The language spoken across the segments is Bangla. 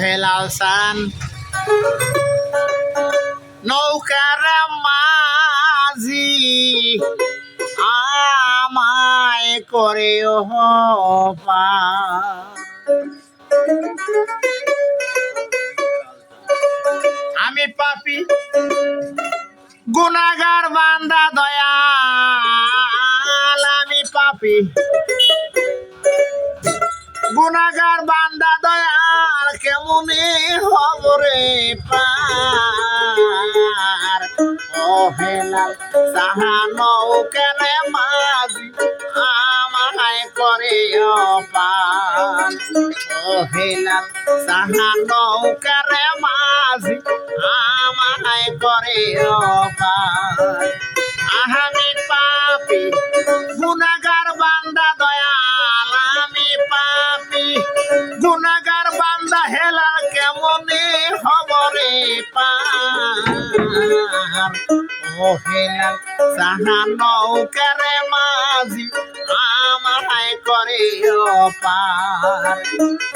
হেলাল সান নৌকার মাঝি আমায় করে আমি পাপি গুনাগার বান্দা দয়াল আমি পাপি। কেমনে হবরে পার? ও হেলাল সাহা নৌকারে মাঝি, আমায় করে অপার। ও হেলাল সাহা নৌকারে মাঝি, আমায় করে অপার। পার ও হেলা সাহা নৌকারে মাঝি আমায় করে পার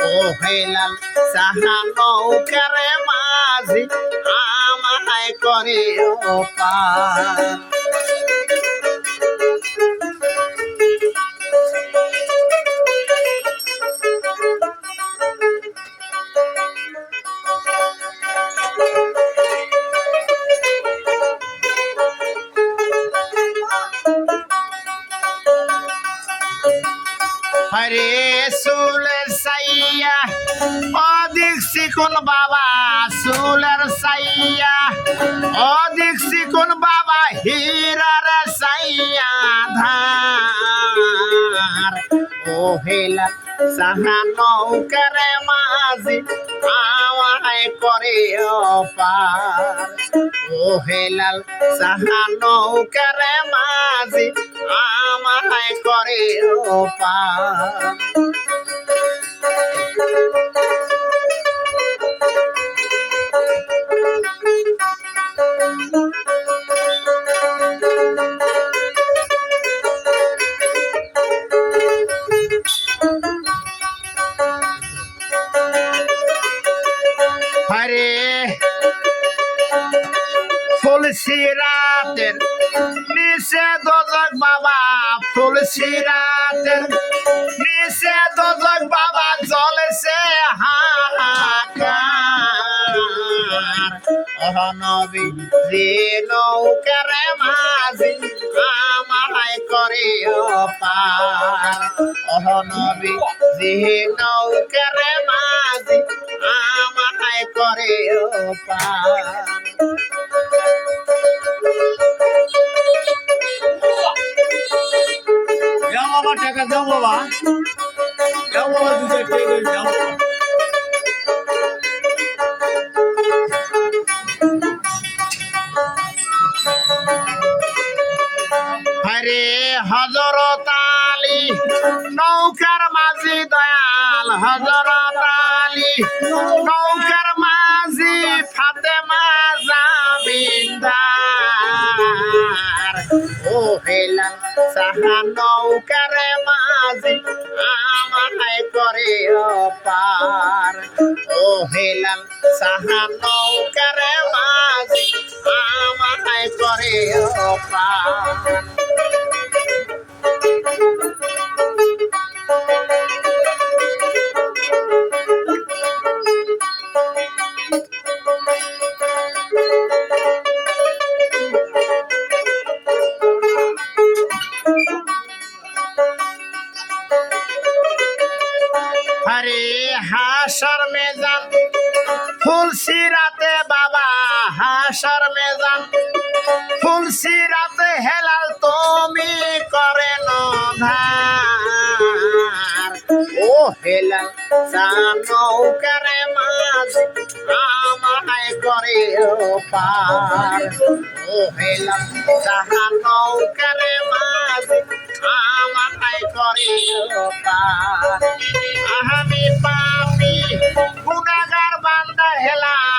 ও হেলা সাহা নৌকারে মাঝি আমায় করে পার হরে সুলের সাইয়া, অধিক শিখুন বাবা সুলের সাইয়া, অধিক শিখুন বাবা হীরার সাইয়া ধার। ও হেলা সাহা নৌকারে মাঝি আমায় করে অপার। ও হেলাল সাহা নৌকারে মাঝি আমায় করে পার ফুলসি রাতের নিচে দোজক বাবা ফুলসি রাতের নিচে দোজক বাবা যে নৌকারে মাঝি আমায় করে পার। অহনবী যে নৌকারে মাঝি আমায় করে পার। বাবা টাকা দাও বাবা। যাও বাবা দুটো টাকা যাও হরে হজরত আলী, নৌকার মাঝি দয়াল, হজরত আলী নৌকার ও হেলাল সাহা নৌকারে মাঝি আমায় করে অপার। ও হেলাল সাহা নৌকারে মাঝি আমায় করে পার হাসর মেজান। ফুলসি রাতে হেলাল তুমি করে নধার। ও হেলাল নৌকারে মাঝ আমায় করে পার ও হেলাল সাহা নৌকারে মাঝ আমায় করে পার আমি পাপি গুনাগার বান্দা হেলাল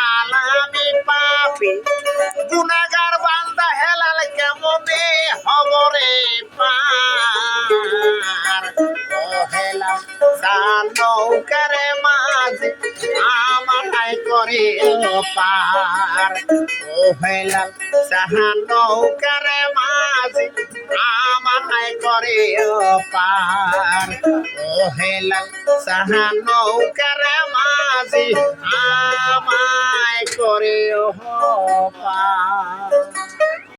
করে পার ও হেলাল সাহা নৌকার মাঝি, আমায় করে পার ও হেলাল সাহা নৌকার মাঝি, আমায় করে পার